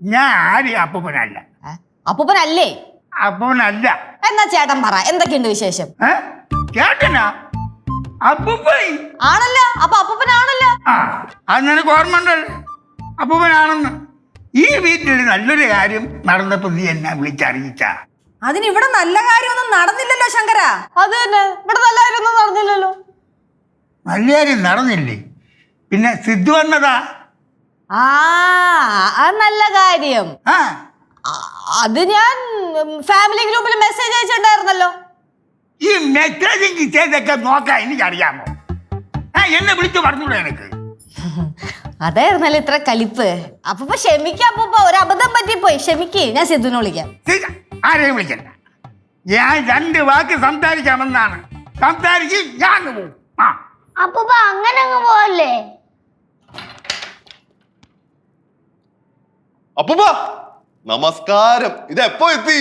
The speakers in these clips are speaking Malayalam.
ഞാൻ ആര് അപ്പൂപ്പനല്ല. ഏ? അപ്പൂപ്പനല്ലേ? അപ്പൂപ്പനല്ല. എന്നാ ചേട്ടൻ പറ എന്തൊക്കെയുണ്ട് വിശേഷം? ഏ? ചേട്ടനാ? അപ്പൂപ്പൻ. ആണല്ല അപ്പൊ അപ്പൂപ്പനാണല്ല. ആ അത് നിനക്ക് ഓർമ്മ ഉണ്ടല്ലോ അപ്പൂപ്പനാണെന്ന്. ഈ വീട്ടിൽ നല്ലൊരു കാര്യം നടന്നപ്പോ നീ എന്നെ വിളിച്ചറിയിച്ച. അതിന് ഇവിടെ നല്ല കാര്യമൊന്നും നടന്നില്ലല്ലോ ശങ്കര. അത് തന്നെ ഇവിടെ നല്ല കാര്യമൊന്നും നടന്നില്ലല്ലോ. നല്ല കാര്യം നടന്നില്ലേ? പിന്നെ സിദ്ധു വന്നതാ? ആ അത് നല്ല കാര്യം. ആ. അത് ഞാൻ ഫാമിലി ഗ്രൂപ്പിൽ മെസ്സേജ് അയച്ചിട്ടുണ്ടായിരുന്നല്ലോ. ഈ മെസ്സേജിംഗ് ചെയ്തൊക്കെ നോക്കാൻ എനിക്കറിയാമോ? ആ എന്നെ വിളിച്ചു പറഞ്ഞൂടെ എനിക്ക്? അതായിരുന്നല്ലോ ഇത്ര കലിപ്പ്. അപ്പൊ ക്ഷമിക്ക അപ്പൊ ഒരു അബദ്ധം പറ്റി പോയി ക്ഷമിക്ക്. ഞാൻ സിദ്ധുവിനെ വിളിക്കാം. ശരി, ആരെയും വിളിക്കണ്ട. ഞാൻ രണ്ട് വാക്ക് സംസാരിക്കാമെന്നാണ്. സംസാരിച്ച് ഞാൻ അങ്ങ് പോകും ആ. അപ്പൂപ്പ അങ്ങനെ അങ്ങ് പോവല്ലേ? അപ്പൂപ്പ നമസ്കാരം. ഇത് എപ്പോ എത്തി?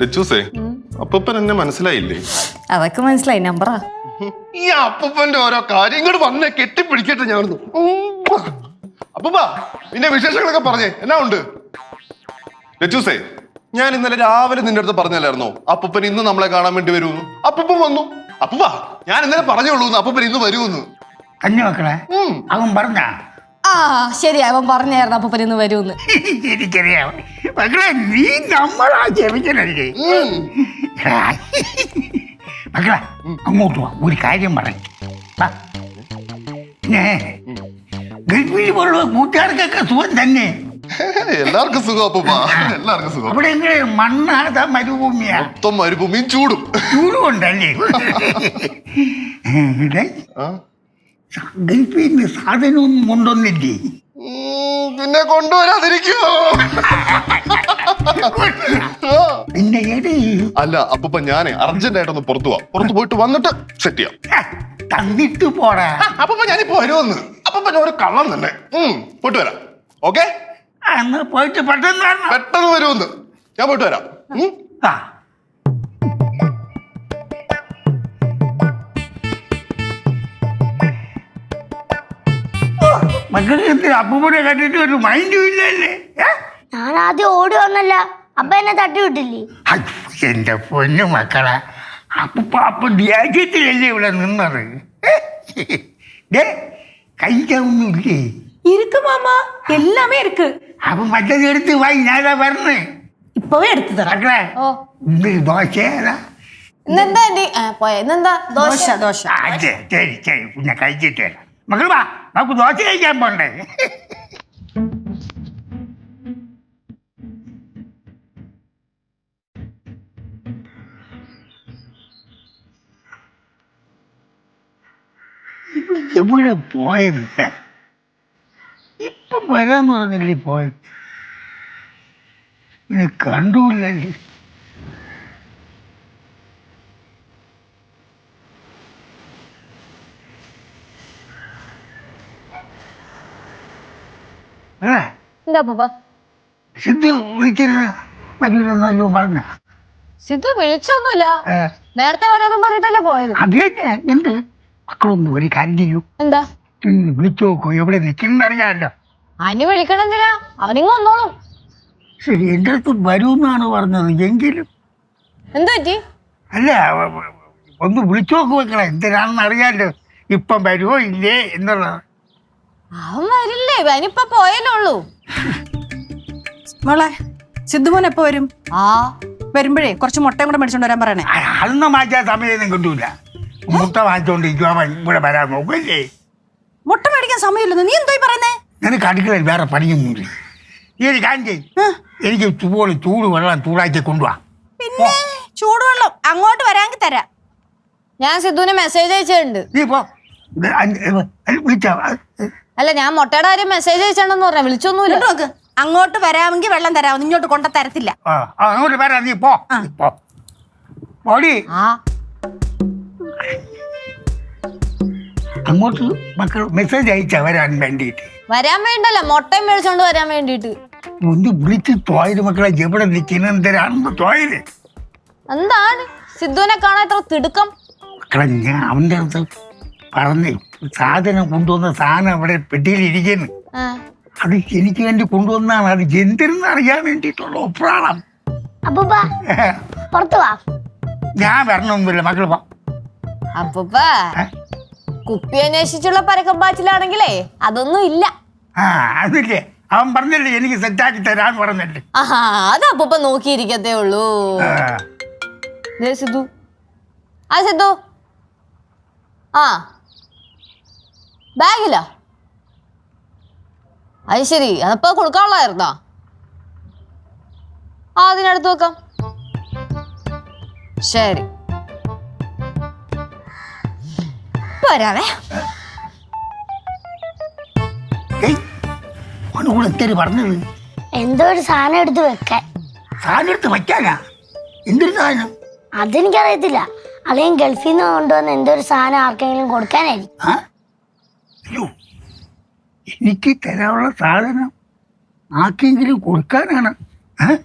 ലച്ചൂസേ അപ്പൂപ്പൻ എന്നെ മനസ്സിലായില്ലേ? അതൊക്കെ മനസ്സിലായി നമ്പറാ. ഈ അപ്പൂപ്പന്റെ ഓരോ കാര്യം ഇങ്ങോട്ട് വന്നേ കെട്ടിപ്പിടിക്കട്ടെ ഞാൻ അപ്പൂപ്പ പിന്നെ വിശേഷങ്ങളൊക്കെ പറഞ്ഞേ. എന്നാ ഉണ്ട്? ലച്ചൂസേ ഞാൻ ഇന്നലെ രാവിലെ നിന്റെ അടുത്ത് പറഞ്ഞല്ലായിരുന്നോ? അപ്പൂപ്പൻ ഇന്ന് നമ്മളെ കാണാൻ വേണ്ടി വരുമെന്ന് അപ്പൂപ്പൻ വന്നു. അപ്പൂപ്പ ഞാൻ ഇന്നലെ പറഞ്ഞോളൂ അപ്പൂപ്പൻ ഇന്ന് വരുമെന്ന്. കഞ്ഞി മക്കളെ അവൻ പറഞ്ഞ? ആ ശരി അവൻ പറഞ്ഞായിരുന്നു അപ്പൂപ്പൻ ഇന്ന് വരുമെന്ന്. എനിക്കറിയാം മക്കളെ നീ നമ്മളാ ക്ഷമിക്കണല്ലേ ഉം. മക്കളെ അങ്ങോട്ട് വാ ഒരു കാര്യം പിന്നെ ഗൾഫിൽ പോലുള്ള കൂട്ടുകാർക്കൊക്കെ സുഖം തന്നെ. എല്ലാവർക്കും സുഖം അപ്പൂപ്പ. എല്ലാവർക്കും സുഖം. അവിടെ എങ്ങനെ മണ്ണാത മരുഭൂമിയാ? മൊത്തം മരുഭൂമിയും ചൂടും. ചൂടുകൊണ്ടല്ലേ? ഇവിടെ ആ? ഗൾഫിൽ നിന്ന് സാധനമൊന്നും കൊണ്ടൊന്നില്ലേ ഉം, പിന്നെ കൊണ്ടുവരാതിരിക്കോ. പിന്നെ ഏടേ അല്ല അപ്പൂപ്പ ഞാനേ അർജന്റ് ആയിട്ടൊന്ന് പുറത്തു പോവാം. പുറത്തു പോയിട്ട് വന്നിട്ട് സെറ്റ് ചെയ്യാം. തന്നിട്ട് പോടാ. അപ്പൂപ്പ ഞാനിപ്പോ വരുമെന്ന്. ഞാൻ ഒരു കള്ളം തന്നെ. പോയിട്ട് വരാം. ഓക്കെ? അന്ന് പോയിട്ട് പെട്ടെന്ന് വരണം. പെട്ടെന്ന് വരുമെന്ന്. ഞാൻ പോയിട്ട് വരാം. ഉം? ആ. മക്കൾക്ക് എന്ത് അപ്പൂപ്പനെ കണ്ടിട്ട് ഒരു മൈൻഡും ഇല്ലല്ലേ? ഏ? ഞാൻ ആദ്യം ഓടി വന്നല്ല. അപ്പ എന്നെ തട്ടി വിട്ടില്ലേ? ഹൈ, എന്റെ പൊന്നു മക്കളെ അപ്പൂപ്പ അപ്പൊ ഇവിടെ നിന്നത്? ഏ? ദേ, കഴിക്കാനൊന്നുമില്ലേ இருக்கு மாமா எல்லாமே இருக்கு അപ്പൊ മറ്റേത് എടുത്ത് വായി ഞാനാ പറഞ്ഞേ இப்பவே எடுத்து தரேன் മക്കളെ ഓ ഇത് ദോശയേതാ ഇന്നെന്താ ആന്റി ആ പോയ ഇന്നെന്താ ദോശ தோசை தோசை ആ, ശരി ശരി ശരി പിന്നെ കഴിച്ചിട്ട് വരാം മക്കൾ വാ നമുക്ക് ദോശ കഴിക്കാൻ പോണ്ടേ ഇവൻ എവിടെ പോയത് ഇപ്പൊ വരാന്ന് പറഞ്ഞില്ലേ പോയത് പിന്നെ കണ്ടൂല്ലല്ലേ എന്താ അപ്പൂപ്പ സിദ്ധു വിളിച്ചിരുന്ന മറ്റൊന്നല്ലോ പറഞ്ഞ. സിദ്ധു വിളിച്ചൊന്നുമില്ല. നേരത്തെ വരാതും പറഞ്ഞിട്ടല്ലേ പോയത്? അത് എന്ത്? മക്കളൊന്നും ഒരു കാര്യം ചെയ്യൂ. എന്താ? ഒന്ന് വിളിച്ചു നോക്കൂ എവിടെ നിൽക്കുന്ന അറിയാമല്ലോ. അനി വിളിക്കണെന്തിനാ? അവനിങ്ങ് വന്നോളും. ശരി എന്റെ അടുത്ത് വരുമെന്നാണ് പറഞ്ഞത് എങ്കിലും. എന്തു പറ്റി? അല്ല ഒന്ന് വിളിച്ചു നോക്കു വെക്കണം എന്തിനാണെന്ന് അറിയാമല്ലോ ഇപ്പം വരുമോ ഇല്ലേ എന്നുള്ളത് അവൻ വരില്ലേ അവനിപ്പൊ പോയല്ലേ ഉള്ളൂ. മോളെ സിദ്ധുമോൻ എപ്പോ വരും? ആ. വരുമ്പോഴേ കുറച്ച് മുട്ടയും കൂടെ മേടിച്ചോണ്ട് വരാൻ പറയണേ. ആ, അതൊന്നും മാറ്റാൻ സമയമൊന്നും കിട്ടൂല. മുട്ട വാങ്ങിച്ചോണ്ട് അവൻ ഇവിടെ വരാൻ നോക്കല്ലേ. മുട്ട മേടിക്കാൻ സമയമില്ലെന്ന്? നീ എന്തോ ഈ പറയുന്നേ? നിനക്ക് അടുക്കളയിൽ വേറെ പണിയൊന്നുമില്ല ഈ ഒരു കാര്യം എനിക്ക് ചൂട് ചൂട് വെള്ളം ചൂടാക്കി കൊണ്ടുപോവാ പിന്നെ ചൂടുവെള്ളം അങ്ങോട്ട് വരാൻ തരാം. ഞാൻ സിദ്ധുവിന് മെസ്സേജ് അയച്ചിട്ടുണ്ട്. നീ പോ. വിളിച്ചാ. അല്ല ഞാൻ മുട്ടയുടെ കാര്യം മെസ്സേജ് അയച്ചിട്ടുണ്ടെന്ന് പറഞ്ഞ വിളിച്ചൊന്നുമില്ല. നോക്ക്. അങ്ങോട്ട് വരാമെങ്കിൽ വെള്ളം തരാം. ഇങ്ങോട്ട് കൊണ്ട തരത്തില്ല. അങ്ങോട്ട് വരാം. നീ പോ. നീ പോ. പോടി. ആ. അങ്ങോട്ട് മക്കൾ മെസ്സേജ് അയച്ചാ വരാൻ വേണ്ടിയിട്ട്. വരാൻ വേണ്ടല്ല മുട്ടയും മേടിച്ചോണ്ട് വരാൻ വേണ്ടിട്ട് ഒന്ന് വിളിച്ച് തോയത് മക്കളെ എവിടെ നിൽക്കുന്ന എന്തിനാണെന്ന് തോയത് എന്താണ്? സിദ്ധുവിനെ കാണാൻ ഇത്ര തിടുക്കം? മക്കളെ ഞാൻ അവന്റെ അടുത്ത് പറഞ്ഞ് സാധനം കൊണ്ടുവന്ന സാധനം അവിടെ പെട്ടിയിലിരിക്കുന്നു. ആ. അത് എനിക്ക് വേണ്ടി കൊണ്ടുവന്നാണ്. അത് ജന്തിരുന്ന് അറിയാൻ വേണ്ടിയിട്ടുള്ള ഒപ്രാളം. അപ്പൂപ്പ പുറത്തു വാ. ഞാൻ വരണമൊന്നുമില്ല മക്കൾ വാ. അപ്പൂപ്പ? കുപ്പി അന്വേഷിച്ചുള്ള പരക്കം പാച്ചിലാണെങ്കിലേ അതൊന്നും ഇല്ല. ആ അതില്ലേ അവൻ പറഞ്ഞല്ലേ എനിക്ക് സെറ്റാക്കി തരാൻ പറഞ്ഞല്ലേ ആഹാ അത് അപ്പൂപ്പ നോക്കിയിരിക്കത്തേ ഉള്ളൂ. ദേ സിദ്ധു. ആ സിദ്ധു. ആ. ബാഗില്ല അത് ശരി അതപ്പോ കൊടുക്കാനുള്ളതായിരുന്നോ? ആ അതിനടുത്ത് വെക്കാം. ശരി. പോരാവേ. ഏയ് അവന് കൂടെ എന്തേലും പറഞ്ഞത്? എന്തോ ഒരു സാധനം എടുത്ത് വെക്കാൻ. സാധനം എടുത്ത് വയ്ക്കാനാ? എന്തൊരു സാധനം? അതെനിക്കറിയത്തില്ല. അല്ലെങ്കിൽ ഗൾഫിൽ നിന്ന് കൊണ്ടുവന്ന എന്തോ ഒരു സാധനം ആർക്കെങ്കിലും കൊടുക്കാനായിരിക്കും. ആ? അയ്യോ എനിക്ക് തരാനുള്ള സാധനം ആർക്കെങ്കിലും കൊടുക്കാനാണ്. ഏ?